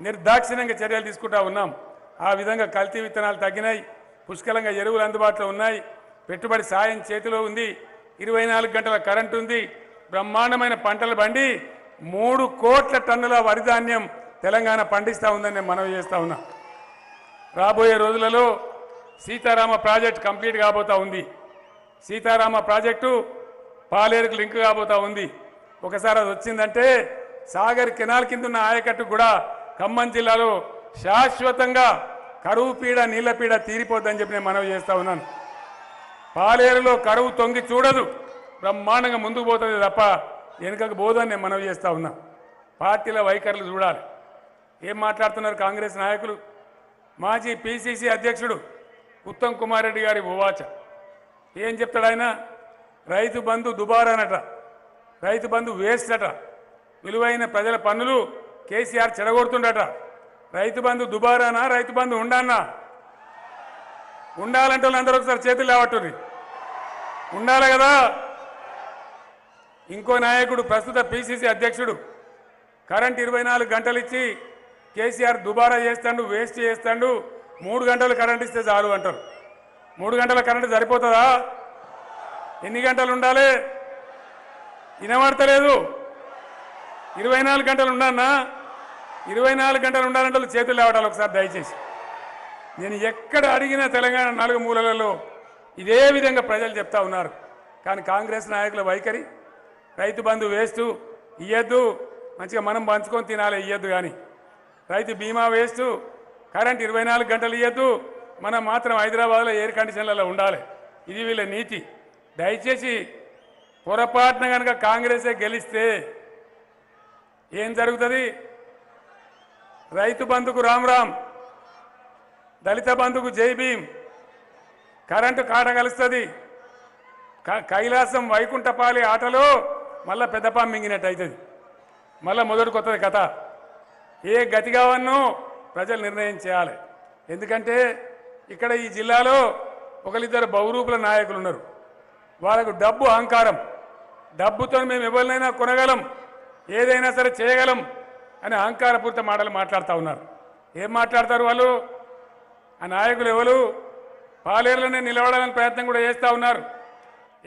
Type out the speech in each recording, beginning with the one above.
నిర్దాక్షిణ్యంగా చర్యలు తీసుకుంటా ఉన్నాం. ఆ విధంగా కల్తీ విత్తనాలు తగ్గినాయి. పుష్కలంగా ఎరువులు అందుబాటులో ఉన్నాయి. పెట్టుబడి సాయం చేతిలో ఉంది. ఇరవై నాలుగు గంటల కరెంటు ఉంది. బ్రహ్మాండమైన పంటలు బండి మూడు కోట్ల టన్నుల వరిధాన్యం తెలంగాణ పండిస్తూ ఉందని నేను మనవి చేస్తా ఉన్నా. రాబోయే రోజులలో సీతారామ ప్రాజెక్ట్ కంప్లీట్ కాబోతా ఉంది. సీతారామ ప్రాజెక్టు పాలేరుకు లింక్ కాబోతా ఉంది. ఒకసారి అది వచ్చిందంటే సాగర్ కెనాల్ కింద ఉన్న ఆయకట్టు కూడా ఖమ్మం జిల్లాలో శాశ్వతంగా కరువు పీడ నీళ్ళ పీడ తీరిపోద్దని చెప్పి నేను మనవి చేస్తా ఉన్నాను. పాలేరులో కరువు తొంగి చూడదు. బ్రహ్మాండంగా ముందుకు పోతుంది తప్ప వెనుకకు పోదని నేను మనవి చేస్తా ఉన్నా. పార్టీల వైఖరులు చూడాలి. ఏం మాట్లాడుతున్నారు కాంగ్రెస్ నాయకులు? మాజీ పిసిసి అధ్యక్షుడు ఉత్తమ్ కుమార్ రెడ్డి గారి ఉవాచ ఏం చెప్తాడు ఆయన? రైతు బంధు దుబారానట. రైతు బంధు వేస్ట్ అట విలువైన ప్రజల పన్నులు కేసీఆర్ చెడగొడుతుండట. రైతు బంధు దుబారానా రైతు బంధు ఉండానా? ఉండాలంటే వాళ్ళందరూ ఒకసారి చేతులు లేవట్టుంది ఉండాలి కదా? ఇంకో నాయకుడు ప్రస్తుత పిసిసి అధ్యక్షుడు కరెంట్ ఇరవై నాలుగు గంటలు ఇచ్చి కేసీఆర్ దుబారా చేస్తాడు వేస్ట్ చేస్తాడు మూడు గంటలు కరెంట్ ఇస్తే చాలు అంటారు. మూడు గంటల కరెంట్ సరిపోతుందా? ఎన్ని గంటలు ఉండాలి? వినబడతలేదు. ఇరవై నాలుగు గంటలు ఉండన్నా ఇరవై నాలుగు గంటలు ఉండాలంటే వాళ్ళు చేతులు లేవటాలి ఒకసారి దయచేసి. నేను ఎక్కడ అడిగినా తెలంగాణ నాలుగు మూలలలో ఇదే విధంగా ప్రజలు చెప్తా ఉన్నారు. కానీ కాంగ్రెస్ నాయకుల వైఖరి రైతు బంధు వేస్తూ ఇయ్యద్దు మంచిగా మనం పంచుకొని తినాలి ఇయ్యద్దు కానీ. రైతు బీమా వేస్తూ కరెంట్ ఇరవై నాలుగు గంటలు ఇయ్యద్దు మనం మాత్రం హైదరాబాద్లో ఎయిర్ కండిషన్లలో ఉండాలి. ఇది వీళ్ళ నీతి. దయచేసి పొరపాటున కనుక కాంగ్రెసే గెలిస్తే ఏం జరుగుతుంది? రైతు బంధుకు రామ్ రామ్ దళిత బంధుకు జై భీమ్ కరెంటు కాట కలుస్తుంది. క- కైలాసం వైకుంఠపాలి ఆటలో మళ్ళా పెద్దపా మింగినట్టు అవుతుంది మళ్ళా మొదటి కొత్తది కథ. ఏ గతి కావన్నో ప్రజలు నిర్ణయం చేయాలి. ఎందుకంటే ఇక్కడ ఈ జిల్లాలో ఒకరిద్దరు బహురూపుల నాయకులు ఉన్నారు. వాళ్ళకు డబ్బు అహంకారం. డబ్బుతో మేము ఎవరినైనా కొనగలం. ఏదైనా సరే చేయగలం. అని అహంకారపూరిత మాటలు మాట్లాడుతూ ఉన్నారు. ఏం మాట్లాడతారు వాళ్ళు? ఆ నాయకులు ఎవరు? పాలేరులోనే నిలబడాలని ప్రయత్నం కూడా చేస్తూ ఉన్నారు.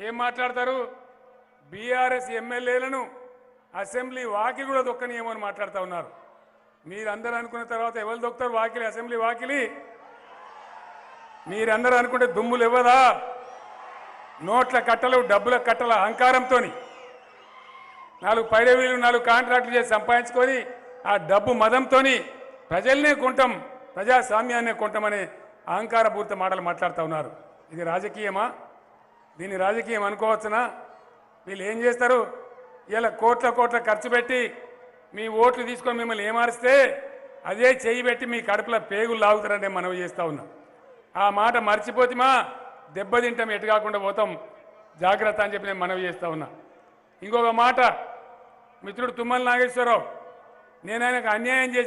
ఏం మాట్లాడతారు? బీఆర్ఎస్ ఎమ్మెల్యేలను అసెంబ్లీ వాకిలి కూడా దొక్కనియేమో అని మాట్లాడుతూ ఉన్నారు. మీరందరూ అనుకున్న తర్వాత ఎవరు దొక్కుతారు వాకిలి? అసెంబ్లీ వాకిలి? మీరందరూ అనుకుంటే దుమ్ములు ఇవ్వదా? నోట్ల కట్టలు డబ్బుల కట్టల అహంకారంతోని నాలుగు పైరవీలు నాలుగు కాంట్రాక్టులు చేసి సంపాదించుకొని ఆ డబ్బు మదంతోని ప్రజల్నే కొంటాం ప్రజాస్వామ్యాన్నే కొంటామనే అహంకారపూరిత మాటలు మాట్లాడుతూ ఉన్నారు. ఇది రాజకీయమా? దీన్ని రాజకీయం అనుకోవచ్చునా? వీళ్ళు ఏం చేస్తారు? ఇలా కోట్ల కోట్ల ఖర్చు పెట్టి మీ ఓట్లు తీసుకొని మిమ్మల్ని ఏమారిస్తే అదే చేయి పెట్టి మీ కడుపులో పేగులు లాగుతారని మనవి చేస్తా ఉన్నాం. ఆ మాట మర్చిపోతిమా దెబ్బతింటాం ఎటు కాకుండా పోతాం. జాగ్రత్త అని చెప్పి నేను మనవి చేస్తా ఉన్నా. ఇంకొక మాట మిత్రుడు తుమ్మల నాగేశ్వరరావు నేను ఆయనకు అన్యాయం చేసిన